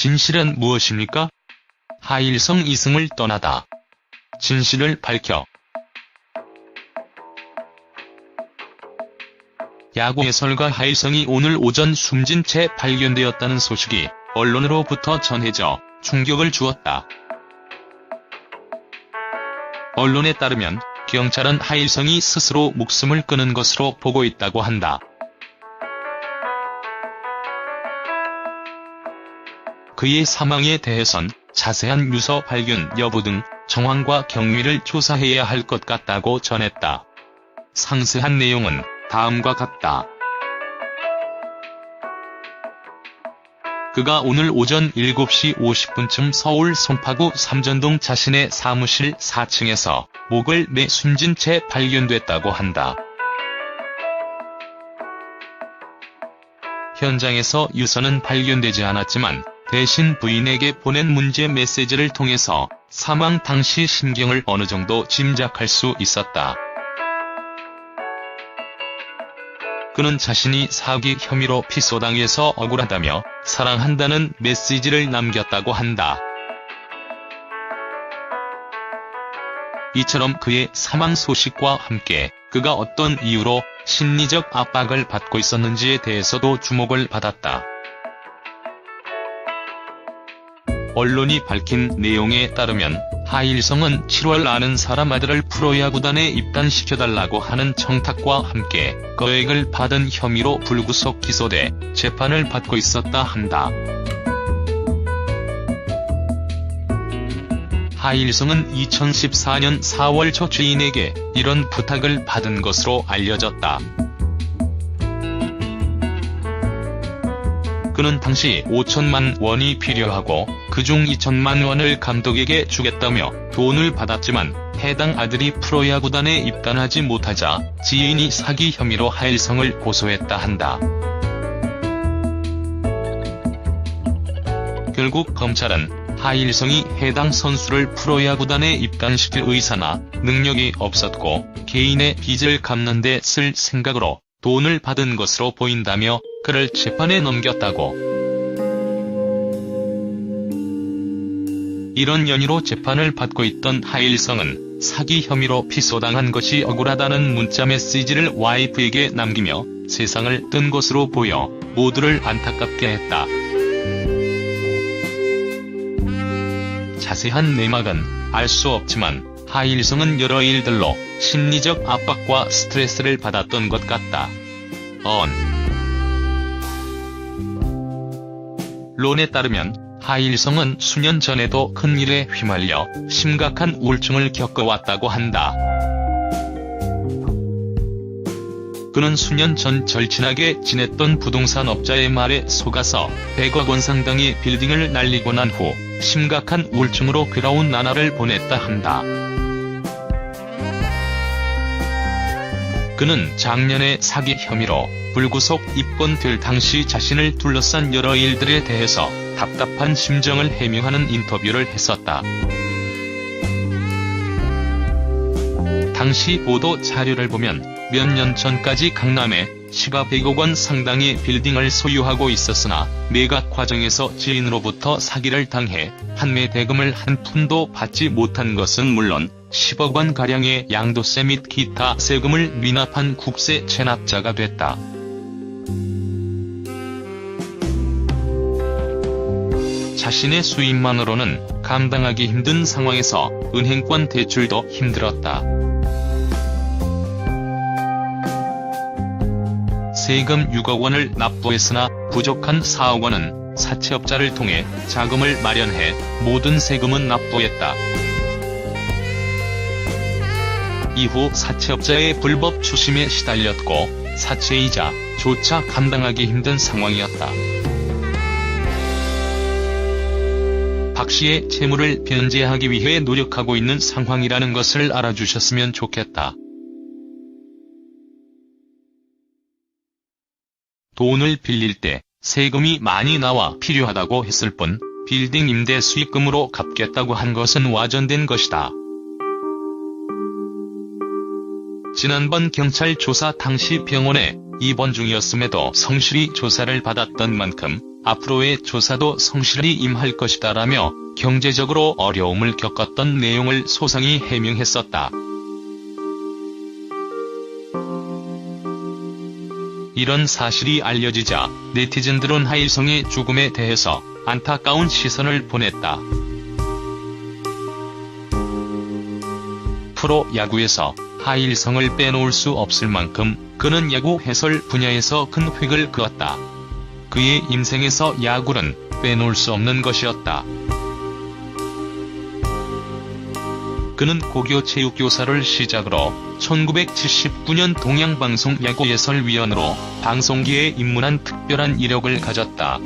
진실은 무엇입니까? 하일성 이승을 떠나다. 진실을 밝혀. 야구 해설가 하일성이 오늘 오전 숨진 채 발견되었다는 소식이 언론으로부터 전해져 충격을 주었다. 언론에 따르면 경찰은 하일성이 스스로 목숨을 끊은 것으로 보고 있다고 한다. 그의 사망에 대해선 자세한 유서 발견 여부 등 정황과 경위를 조사해야 할 것 같다고 전했다. 상세한 내용은 다음과 같다. 그가 오늘 오전 7시 50분쯤 서울 송파구 삼전동 자신의 사무실 4층에서 목을 매 숨진 채 발견됐다고 한다. 현장에서 유서는 발견되지 않았지만 대신 부인에게 보낸 문제 메시지를 통해서 사망 당시 심경을 어느 정도 짐작할 수 있었다. 그는 자신이 사기 혐의로 피소당해서 억울하다며 사랑한다는 메시지를 남겼다고 한다. 이처럼 그의 사망 소식과 함께 그가 어떤 이유로 심리적 압박을 받고 있었는지에 대해서도 주목을 받았다. 언론이 밝힌 내용에 따르면 하일성은 7월 아는 사람 아들을 프로야구단에 입단시켜달라고 하는 청탁과 함께 거액을 받은 혐의로 불구속 기소돼 재판을 받고 있었다 한다. 하일성은 2014년 4월 초 주인에게 이런 부탁을 받은 것으로 알려졌다. 그는 당시 5천만 원이 필요하고 그중 2천만 원을 감독에게 주겠다며 돈을 받았지만 해당 아들이 프로야구단에 입단하지 못하자 지인이 사기 혐의로 하일성을 고소했다 한다. 결국 검찰은 하일성이 해당 선수를 프로야구단에 입단시킬 의사나 능력이 없었고 개인의 빚을 갚는 데 쓸 생각으로 돈을 받은 것으로 보인다며 그를 재판에 넘겼다고. 이런 연유로 재판을 받고 있던 하일성은 사기 혐의로 피소당한 것이 억울하다는 문자 메시지를 와이프에게 남기며 세상을 뜬 것으로 보여 모두를 안타깝게 했다. 자세한 내막은 알 수 없지만 하일성은 여러 일들로 심리적 압박과 스트레스를 받았던 것 같다. 언 론에 따르면 하일성은 수년 전에도 큰 일에 휘말려 심각한 우울증을 겪어왔다고 한다. 그는 수년 전 절친하게 지냈던 부동산 업자의 말에 속아서 100억 원 상당의 빌딩을 날리고 난 후 심각한 우울증으로 괴로운 나날을 보냈다 한다. 그는 작년에 사기 혐의로 불구속 입건될 당시 자신을 둘러싼 여러 일들에 대해서 답답한 심정을 해명하는 인터뷰를 했었다. 당시 보도 자료를 보면 몇 년 전까지 강남에 시가 100억 원 상당의 빌딩을 소유하고 있었으나 매각 과정에서 지인으로부터 사기를 당해 판매 대금을 한 푼도 받지 못한 것은 물론 10억 원가량의 양도세 및 기타 세금을 미납한 국세 체납자가 됐다. 자신의 수입만으로는 감당하기 힘든 상황에서 은행권 대출도 힘들었다. 세금 6억 원을 납부했으나 부족한 4억 원은 사채업자를 통해 자금을 마련해 모든 세금은 납부했다. 이후 사채업자의 불법 추심에 시달렸고 사채이자 조차 감당하기 힘든 상황이었다. 박 씨의 채무를 변제하기 위해 노력하고 있는 상황이라는 것을 알아주셨으면 좋겠다. 돈을 빌릴 때 세금이 많이 나와 필요하다고 했을 뿐 빌딩 임대 수익금으로 갚겠다고 한 것은 와전된 것이다. 지난번 경찰 조사 당시 병원에 입원 중이었음에도 성실히 조사를 받았던 만큼 앞으로의 조사도 성실히 임할 것이다라며 경제적으로 어려움을 겪었던 내용을 소상히 해명했었다. 이런 사실이 알려지자 네티즌들은 하일성의 죽음에 대해서 안타까운 시선을 보냈다. 프로 야구에서 하일성을 빼놓을 수 없을 만큼 그는 야구 해설 분야에서 큰 획을 그었다. 그의 인생에서 야구는 빼놓을 수 없는 것이었다. 그는 고교 체육교사를 시작으로 1979년 동양방송 야구 해설위원으로 방송계에 입문한 특별한 이력을 가졌다.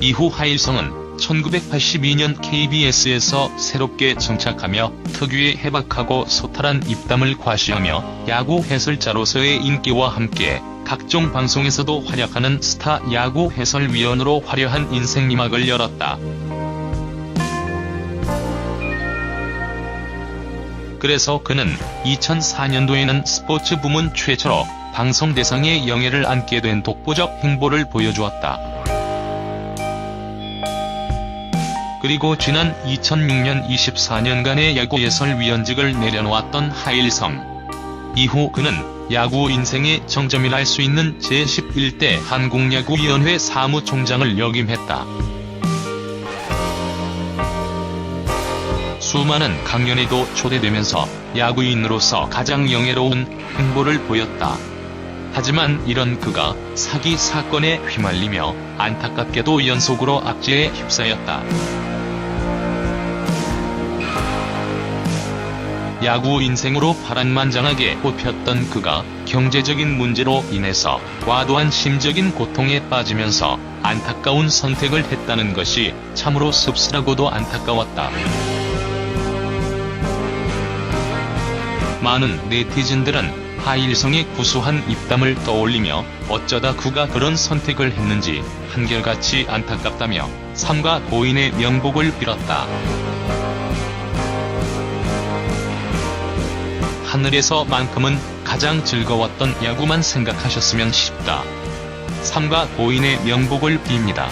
이후 하일성은 1982년 KBS에서 새롭게 정착하며 특유의 해박하고 소탈한 입담을 과시하며 야구 해설자로서의 인기와 함께 각종 방송에서도 활약하는 스타 야구 해설위원으로 화려한 인생이막을 열었다. 그래서 그는 2004년도에는 스포츠 부문 최초로 방송 대상의 영예를 안게 된 독보적 행보를 보여주었다. 그리고 지난 2006년 24년간의 야구 해설위원직을 내려놓았던 하일성. 이후 그는 야구 인생의 정점이라 할 수 있는 제11대 한국야구위원회 사무총장을 역임했다. 수많은 강연에도 초대되면서 야구인으로서 가장 영예로운 행보를 보였다. 하지만 이런 그가 사기 사건에 휘말리며 안타깝게도 연속으로 악재에 휩싸였다. 야구 인생으로 파란만장하게 뽑혔던 그가 경제적인 문제로 인해서 과도한 심적인 고통에 빠지면서 안타까운 선택을 했다는 것이 참으로 씁쓸하고도 안타까웠다. 많은 네티즌들은 하일성의 구수한 입담을 떠올리며 어쩌다 그가 그런 선택을 했는지 한결같이 안타깝다며 삼가 고인의 명복을 빌었다. 하늘에서만큼은 가장 즐거웠던 야구만 생각하셨으면 싶다. 삼가 고인의 명복을 빕니다.